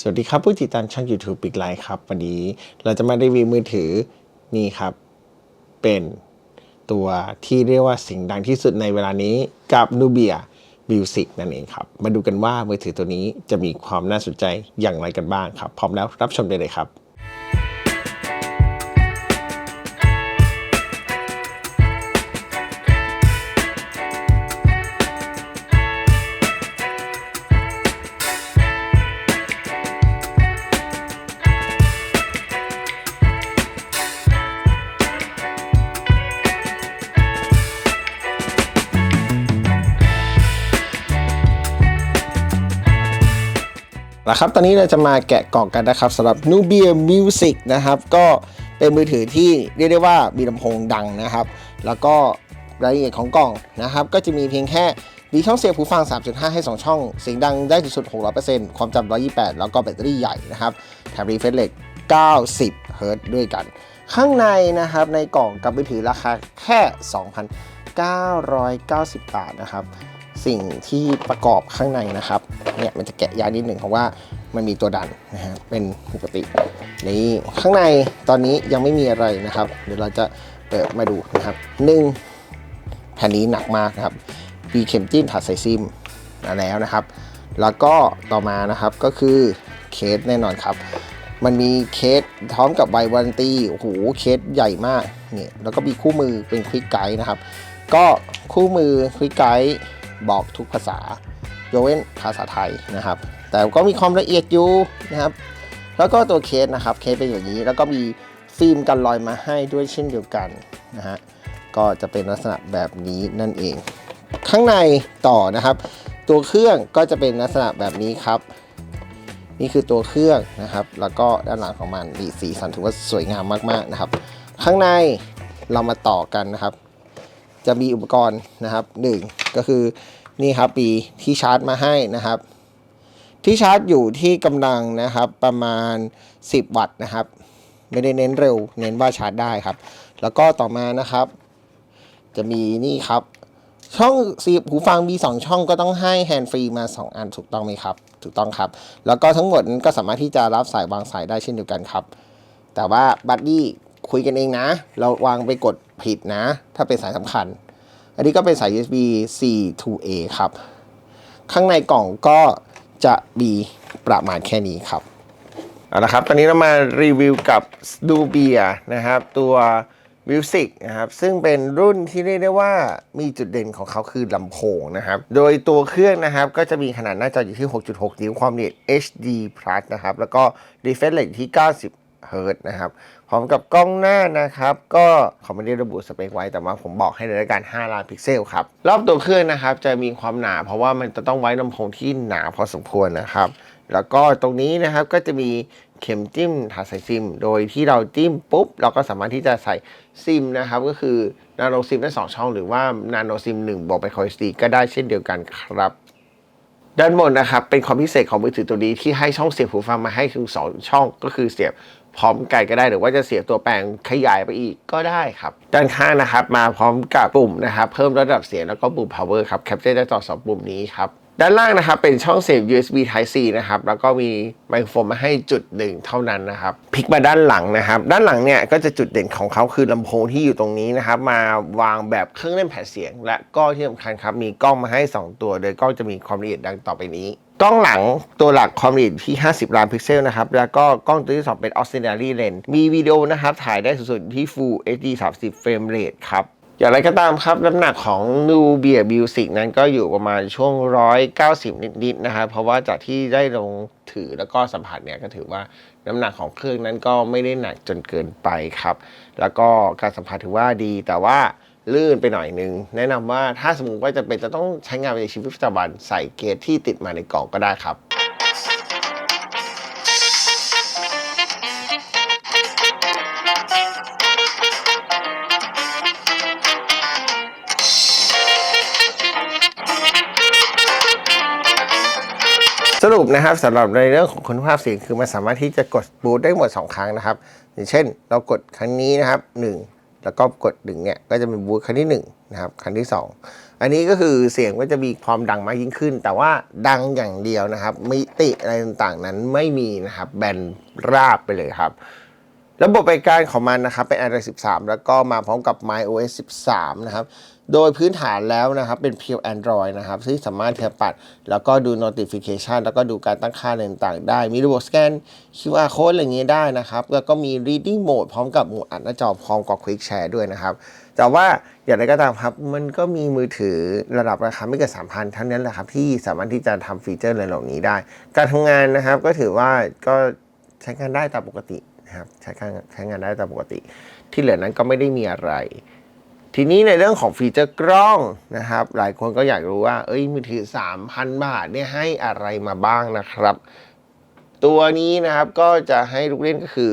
สวัสดีครับ ผู้ติดตามช่อง YouTube ปิกไลท์ครับ วันนี้เราจะมารีวิวมือถือนี่ครับ เป็นตัวที่เรียกว่าสิ่งดังที่สุดในเวลานี้กับ Nubia Music นั่นเองครับ มาดูกันว่ามือถือตัวนี้จะมีความน่าสนใจอย่างไรกันบ้างครับ พร้อมแล้วรับชมได้เลยครับ นะครับ ตอนนี้เราจะมาแกะกล่องกันนะครับสำหรับ Nubia Music นะครับ ก็เป็นมือถือที่เรียกได้ว่ามีลำโพงดังนะครับ แล้วก็รายละเอียดของกล่องนะครับ ก็จะมีเพียงแค่มีช่องเสียบหูฟัง 3.5 ให้ 2 ช่อง เสียงดังได้สูงสุด 600%ความจำ128 แล้วก็แบตเตอรี่ใหญ่นะครับ แถมรีเฟรชเรท90 เฮิรตซ์ด้วยกัน ข้างในนะครับในกล่องกับมือถือราคาแค่ 2,990 บาทนะครับ สิ่งที่ประกอบข้างในนะครับเนี่ยมันจะแกะยากนิดหนึ่งเพราะว่ามันมีตัวดันนะฮะเป็นปกตินี่ข้างในตอนนี้ยังไม่มีอะไรนะครับ เดี๋ยวเราจะเปิดมาดูนะครับหนึ่งแผ่นนี้หนักมากครับมีเข็มจิ้มถัดใส่ซิมมาแล้วนะครับ แล้วก็ต่อมานะครับก็คือเคสแน่นอนครับ มันมีเคสพร้อมกับใบวันตีโอ้โหเคสใหญ่มากเนี่ยแล้วก็มีคู่มือเป็นควิกไกด์นะครับ ก็คู่มือควิกไกด์ บอกทุกภาษายกเว้นภาษาไทยนะครับ แต่ก็มีความละเอียดอยู่นะครับ แล้วก็ตัวเคสนะครับเคสเป็นอย่างนี้ แล้วก็มีฟิล์มกันรอยมาให้ด้วยเช่นเดียวกันนะฮะก็จะเป็นลักษณะแบบนี้นั่นเอง ข้างในต่อนะครับ ตัวเครื่องก็จะเป็นลักษณะแบบนี้ครับ นี่คือตัวเครื่องนะครับ แล้วก็ด้านหลังของมันนี่สีสันถือว่าสวยงามมากๆนะครับ ข้างในเรามาต่อกันนะครับ จะมีอุปกรณ์นะครับหนึ่งก็คือ นี่ครับมีที่ชาร์จมาให้นะครับ ที่ชาร์จอยู่ที่กำลังนะครับประมาณ 10 วัตต์นะครับ ไม่ได้เน้นเร็ว เน้นว่าชาร์จได้ครับ แล้วก็ต่อมานะครับ จะมีนี่ครับ ช่องสียบหูฟังมี2ช่องก็ต้องให้แฮนด์ฟรีมา 2 อันถูกต้องไหมครับ ถูกต้องครับ แล้วก็ทั้งหมดนั้นก็สามารถที่จะรับสายวางสายได้เช่นเดียวกันครับ แต่ว่าบัดดี้คุยกันเองนะ เราวางไปกดผิดนะ ถ้าเป็นสายสำคัญ อันนี้ก็เป็นสาย USB C to A ครับ ข้างในกล่องก็จะมีประมาณแค่นี้ครับเอาละครับ ตอนนี้เรามารีวิวกับ d u b i a นะครับ ตัว Music นะครับ ซึ่งเป็นรุ่นที่เรียกได้ว่ามีจุดเด่นของเขาคือลำโพงนะครับ โดยตัวเครื่องนะครับ ก็จะมีขนาดหน้าจออยู่ที่ 6.6 นิ้วความละเอียด HD Plus นะครับ แล้วก็ refresh rate ที่ 90 เฮิร์ตนะครับ พร้อมกับกล้องหน้านะครับ ก็เขาไม่ได้ระบุสเปคไว้แต่ว่าผมบอกให้เลยละกัน 5 ล้านพิกเซลครับ รอบตัวเครื่องนะครับ จะมีความหนาเพราะว่ามันจะต้องไว้ลำโพงที่หนาพอสมควรนะครับ แล้วก็ตรงนี้นะครับก็จะมีเข็มจิ้มถาใส่ซิม โดยที่เราจิ้มปุ๊บ เราก็สามารถที่จะใส่ซิมนะครับ ก็คือนาโนซิมได้สองช่อง หรือว่านาโนซิม1บวกไปคอยสตีก็ได้เช่นเดียวกันครับด้านบนนะครับเป็นความพิเศษของมือถือตัวนี้ที่ให้ช่องเสียบหูฟังมาให้คือสองช่องก็คือเสียบ พร้อมกันก็ได้หรือว่าจะเสียบตัวแปลงขยายไปอีกก็ได้ครับ ด้านข้างนะครับ มาพร้อมกับปุ่มนะครับเพิ่มระดับเสียงแล้วก็ปุ่ม power ครับแคปเจอร์ได้ต่อสองปุ่มนี้ครับด้านล่างนะครับเป็นช่องเสียบ USB Type C นะครับแล้วก็มีไมโครโฟนมาให้จุดหนึ่งเท่านั้นนะครับพลิกมาด้านหลังนะครับ ด้านหลังเนี่ยก็จะจุดเด่นของเขาคือลำโพงที่อยู่ตรงนี้นะครับ มาวางแบบเครื่องเล่นแผ่นเสียง และก็ที่สำคัญครับมีกล้องมาให้ 2 ตัว โดยกล้องจะมีความละเอียดดังต่อไปนี้ กล้องหลังตัวหลักความละเอียดที่ 50 ล้านพิกเซลนะครับ แล้วก็กล้องตัวที่ 2 เป็น auxiliary lens มีวิดีโอนะครับ ถ่ายได้สูงสุดที่ Full HD 30 frame rate ครับ อย่างไรก็ตามครับ น้ำหนักของ Nubia Music นั้นก็อยู่ประมาณช่วง 190 นิดๆนะครับ เพราะว่าจากที่ได้ลงถือแล้วก็สัมผัสเนี่ยก็ถือว่าน้ำหนักของเครื่องนั้นก็ไม่ได้หนักจนเกินไปครับ แล้วก็การสัมผัสถือว่าดีแต่ว่า ลื่นไปหน่อยนึง แนะนำว่าถ้าสมมติว่าจะเป็นจะต้องใช้งานในชีวิตประจำวันใส่เกจที่ติดมาในกล่องก็ได้ครับสรุปนะครับสำหรับในเรื่องของคุณภาพเสียงคือมันสามารถที่จะกดบูตได้หมด 2 ครั้งนะครับ อย่างเช่น เรากดครั้งนี้นะครับ 1 แล้วก็กดดึงเนี่ยก็จะเป็นบูทครั้งที่1นะครับครั้งที่ 2 อันนี้ก็คือเสียงก็จะมีความดังมากยิ่งขึ้น แต่ว่าดังอย่างเดียวนะครับ มิติอะไรต่างๆนั้นไม่มีนะครับแบนราบไปเลยครับ ระบบบริการของมันนะครับเป็น Android 13 แล้วก็มาพร้อมกับ MyOS 13 นะครับ โดยพื้นฐานแล้วนะครับเป็นเพียว Android นะครับที่สามารถเทียบปัด แล้วก็ดู notification แล้วก็ดูการตั้งค่าต่างๆ ได้ มีระบบสแกน QR code อะไรอย่างงี้ได้นะครับ แล้วก็มี reading mode พร้อมกับโหมดอ่านหน้าจอพร้อมกับ quick share ด้วยนะครับ แต่ว่าอย่างไรก็ตามครับ มันก็มีมือถือระดับราคาไม่เกิน3,000เท่านั้นแหละครับที่สามารถที่จะทำฟีเจอร์อะไรเหล่านี้ได้ การทำงานนะครับก็ถือว่าก็ใช้งานได้ตามปกติ นะครับใช้งานใช้งานได้ตามปกติ ที่เหลือนั้นก็ไม่ได้มีอะไร ทีนี้ในเรื่องของฟีเจอร์กล้องนะครับ หลายคนก็อยากรู้ว่า เอ้ยมือถือ 3,000 บาทเนี่ยให้อะไรมาบ้างนะครับ ตัวนี้นะครับก็จะให้ลูกเล่นก็คือ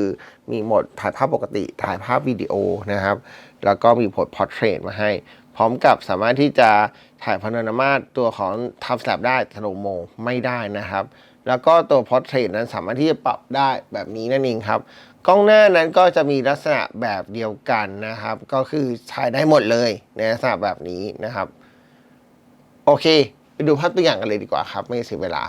มีโหมดถ่ายภาพปกติ ถ่ายภาพวิดีโอนะครับ แล้วก็มีโหมดพอร์เทรตมาให้ พร้อมกับสามารถที่จะถ่ายพาโนรามาตัวของทำสแลปได้สโลโมไม่ได้นะครับ แล้วก็ตัวพอร์เทรตนั้นสามารถที่จะปรับได้แบบนี้นั่นเองครับ กล้องหน้านั้นก็จะมีลักษณะแบบเดียวกันนะครับ ก็คือใช้ได้หมดเลยในลักษณะแบบนี้นะครับ โอเค ไปดูภาพตัวอย่างกันเลยดีกว่าครับ ไม่เสียเวลา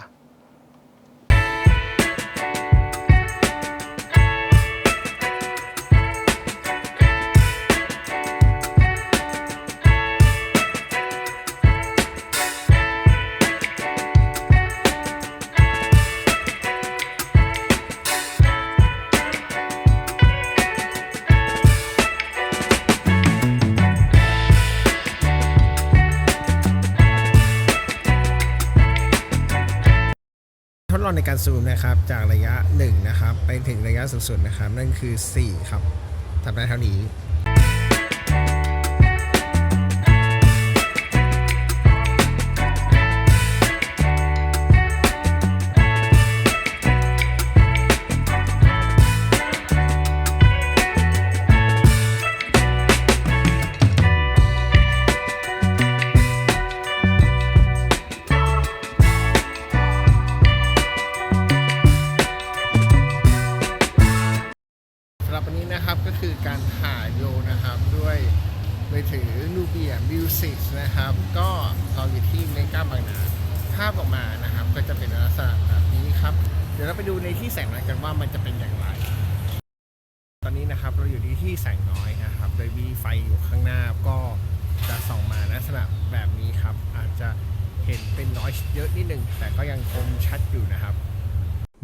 ลองในการซูมนะครับ จากระยะ 1 นะครับ ไปถึงระยะสูงสุดนะครับ นั่นคือ 4 ครับทำได้เท่านี้ ยวเราไปดูในที่แสงน้อยกันว่ามันจะเป็นอย่างไร ตอนนี้นะครับเราอยู่ที่ที่แสงน้อยนะครับ โดยมีไฟอยู่ข้างหน้าก็จะส่องมาลักษณะแบบนี้ครับ อาจจะเห็นเป็นน้อยเยอะนิดนึงแต่ก็ยังคมชัดอยู่นะครับ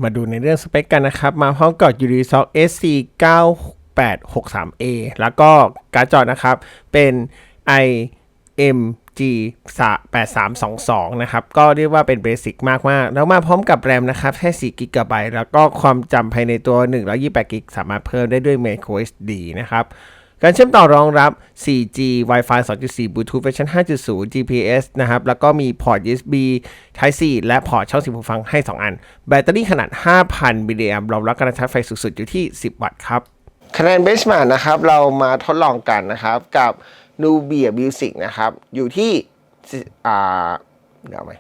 มาดูในเรื่องสเปคกันนะครับ มาพร้อมกับ Unisoc SC 9863A แล้วก็การ์ดจอนะครับเป็น G 8322 นะครับ ก็เรียกว่าเป็นเบสิกมาก ๆ แล้วมาพร้อมกับแรมนะครับ แค่4 g b แล้วก็ความจำภายในตัว 128 g b สามารถเพิ่มได้ด้วย microSD นะครับการเชื่อมต่อรองรับ 4G Wi-Fi 2.4 Bluetooth เวอร์ชัน5.0 GPS นะครับ แล้วก็มีพอร์ต USB Type C และพอร์ตช่องเสียงหูฟังให้ 2 อัน แบตเตอรี่ขนาด 5,000 มิลลิแอมป์รองรับการชาร์จไฟสูงสุดอยู่ที่ 10 วัตต์ครับ คะแนนเบสมานะครับ เรามาทดลองกันนะครับกับ Nubia Music นะครับ อยู่ที่อ่าเดี๋ยวเอาไหม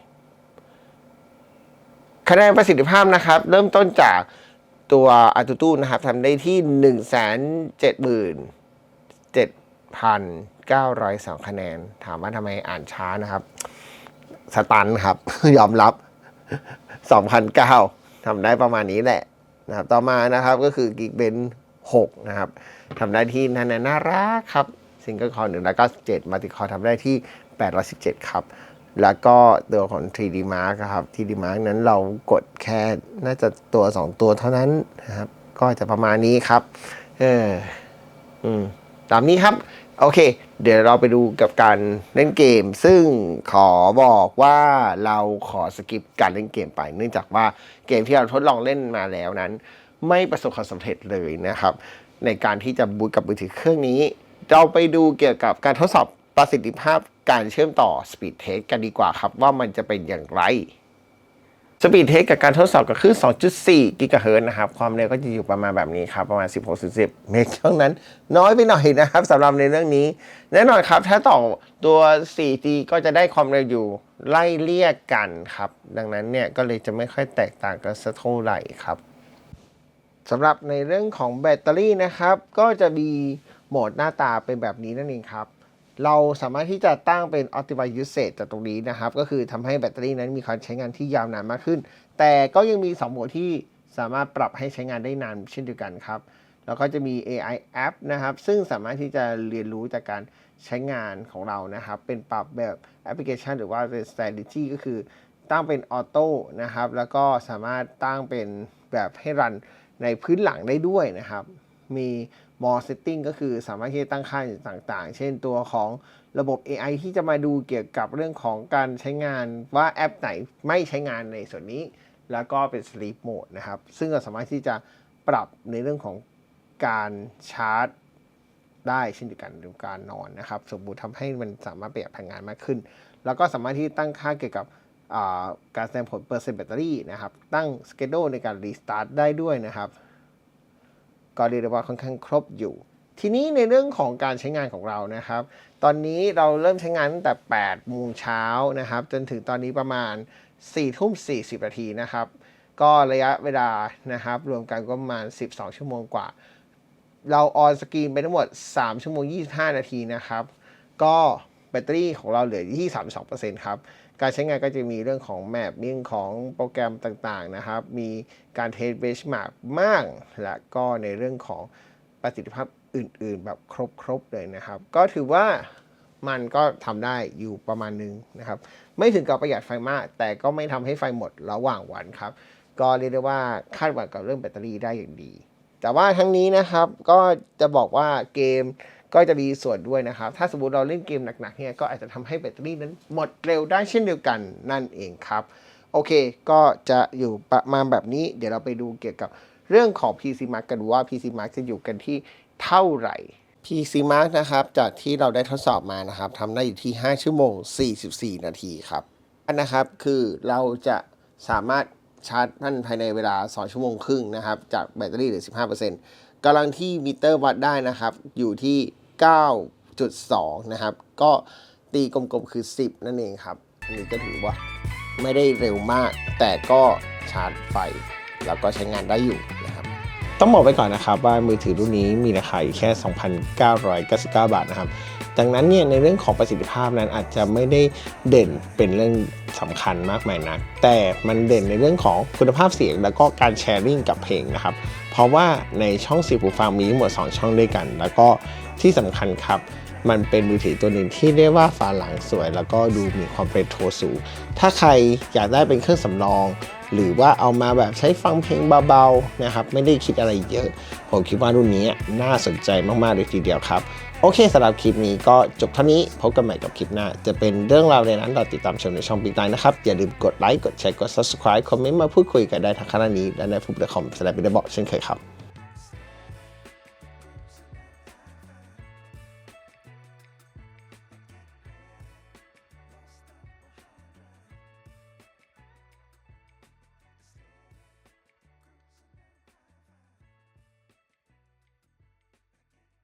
คะแนนประสิทธิภาพนะครับ เริ่มต้นจากตัวอัตูตูนะครับทำได้ที่1 7 7,902 คะแนน ถามว่าทำไมอ่านช้านะครับ สตันครับ ยอมรับ 2,009ทำได้ประมาณนี้แหละนะครับ ต่อมานะครับก็คือ Geekbench 6นะครับทำได้ที่นันน่ารักครับ ซิงเกิลคอร์หนึ่งแล้วก็7มัลติคอร์ทำได้ที่ 817 ครับ แล้วก็ตัวของ 3D Mark ครับ 3D Mark นั้นเรากดแค่น่าจะตัว 2 ตัวเท่านั้นนะครับ ก็จะประมาณนี้ครับ เอออืมตามนี้ครับ โอเค เดี๋ยวเราไปดูกับการเล่นเกม ซึ่งขอบอกว่าเราขอสกิปการเล่นเกมไป เนื่องจากว่าเกมที่เราทดลองเล่นมาแล้วนั้น ไม่ประสบความสำเร็จเลยนะครับ ในการที่จะบูตกับมือถือเครื่องนี้ เราไปดูเกี่ยวกับการทดสอบประสิทธิภาพการเชื่อมต่อ Speed Test กันดีกว่าครับ ว่ามันจะเป็นอย่างไรสปีดเทสกับการทดสอบกับคลื่น 2.4 กิกะเฮิรตซ์นะครับ ความเร็วก็จะอยู่ประมาณแบบนี้ครับ ประมาณ 16-10 เมกช่วงนั้น น้อยไปหน่อยนะครับสำหรับในเรื่องนี้ แน่นอนครับ ถ้าต่อตัว 4G ก็จะได้ความเร็วอยู่ไล่เลี่ยกันครับ ดังนั้นเนี่ยก็เลยจะไม่ค่อยแตกต่างกันสักเท่าไหร่ครับสำหรับในเรื่องของแบตเตอรี่นะครับ ก็จะมี โหมดหน้าตาเป็นแบบนี้นั่นเองครับ เราสามารถที่จะตั้งเป็น Optimize Usage จากตรงนี้นะครับ ก็คือทำให้แบตเตอรี่นั้นมีการใช้งานที่ยาวนานมากขึ้น แต่ก็ยังมี 2 โหมดที่สามารถปรับให้ใช้งานได้นานเช่นเดียวกันครับ แล้วก็จะมี AI App นะครับ ซึ่งสามารถที่จะเรียนรู้จากการใช้งานของเรานะครับ เป็นปรับแบบแอปพลิเคชัน หรือว่าเป็น strategy ก็คือตั้งเป็นออโต้นะครับ แล้วก็สามารถตั้งเป็นแบบให้รันในพื้นหลังได้ด้วยนะครับ มี more setting ก็คือสามารถที่จะตั้งค่าต่างๆ เช่นตัวของระบบ AI ที่จะมาดูเกี่ยวกับเรื่องของการใช้งานว่าแอปไหนไม่ใช้งานในส่วนนี้ แล้วก็เป็น sleep mode นะครับ ซึ่งเราสามารถที่จะปรับในเรื่องของการชาร์จได้เช่นเดียวกันหรือการนอนนะครับ สมบูรณ์ทำให้มันสามารถประหยัดพลังงานมากขึ้น แล้วก็สามารถที่ตั้งค่าเกี่ยวกับการแสดงผลเปอร์เซ็นต์แบตเตอรี่นะครับ ตั้งสเกจ u l e ในการรีสตาร์ทได้ด้วยนะครับ ก็เรียกได้ว่าค่อนข้างครบอยู่ ทีนี้ในเรื่องของการใช้งานของเรานะครับ ตอนนี้เราเริ่มใช้งานตั้งแต่8โมงเช้านะครับ จนถึงตอนนี้ประมาณ4ทุ่ม40นาทีนะครับ ก็ระยะเวลานะครับ รวมกันก็ประมาณ 12 ชั่วโมงกว่า เราออนสกรีนไปทั้งหมด 3 ชั่วโมง 25 นาทีนะครับ ก็แบตเตอรี่ของเราเหลือที่ 32%ครับ การใช้งานก็จะมีเรื่องของแมปเรื่องของโปรแกรมต่างๆนะครับ มีการเทสเบสมาร์กมาก และก็ในเรื่องของประสิทธิภาพอื่นๆ แบบครบๆเลยนะครับ ก็ถือว่ามันก็ทำได้อยู่ประมาณนึงนะครับ ไม่ถึงกับประหยัดไฟมาก แต่ก็ไม่ทำให้ไฟหมดระหว่างวันครับ ก็เรียกได้ว่าคาดหวังกับเรื่องแบตเตอรี่ได้อย่างดี แต่ว่าทั้งนี้นะครับก็จะบอกว่าเกม ก็จะมีส่วนด้วยนะครับ ถ้าสมมติเราเล่นเกมหนักๆเนี่ยก็อาจจะทำให้แบตเตอรี่นั้นหมดเร็วได้เช่นเดียวกันนั่นเองครับ โอเค ก็จะอยู่ประมาณแบบนี้ เดี๋ยวเราไปดูเกี่ยวกับเรื่องของ PC Mark กันว่า PC Mark จะอยู่กันที่เท่าไหร่ PC Mark นะครับ จากที่เราได้ทดสอบมานะครับทำได้อยู่ที่ 5 ชั่วโมง 44 นาทีครับอันนะครับคือเราจะสามารถชาร์จนั่นภายในเวลา 2 ชั่วโมงครึ่งนะครับ จากแบตเตอรี่เหลือ 15%กำลังที่มิเตอร์วัดได้นะครับ อยู่ที่ 9.2 นะครับ ก็ตีกลมๆคือ 10 นั่นเองครับอันนี้ก็ถือว่าไม่ได้เร็วมาก แต่ก็ชาร์จไฟ แล้วก็ใช้งานได้อยู่นะครับต้องบอกไปก่อนนะครับว่ามือถือรุ่นนี้มีราคาอยู่แค่ 2,999 บาทนะครับ ดังนั้นเนี่ยในเรื่องของประสิทธิภาพนั้นอาจจะไม่ได้เด่นเป็นเรื่องสำคัญมากมายนักแต่มันเด่นในเรื่องของคุณภาพเสียง แล้วก็การแชร์ลิงกับเพลงนะครับ เพราะว่าในช่องสียงหูฟังมีทั้งหมด 2 ช่องด้วยกัน แล้วก็ที่สำคัญครับมันเป็นมือถือตัวหนึ่งที่เรียกว่าฝาหลังสวย แล้วก็ดูมีความเป็นโทสูง ถ้าใครอยากได้เป็นเครื่องสำรอง หรือว่าเอามาแบบใช้ฟังเพลงเบาๆนะครับ ไม่ได้คิดอะไรเยอะ ผมคิดว่ารุ่นนี้น่าสนใจมากๆเลยทีเดียวครับ โอเคสำหรับคลิปนี้ก็จบเท่านี้พบกันใหม่กับคลิปหน้า จะเป็นเรื่องราวในนั้นเราติดตามชมในช่องบิ๊กไนนะครับ อย่าลืมกดไลค์กดแชร์กด subscribe คอมเมนต์มาพูดคุยกันได้ทางข้างล่านี้และในฟุบดอลคอมแสแลปบิ๊กบอกเช่นเคยครับ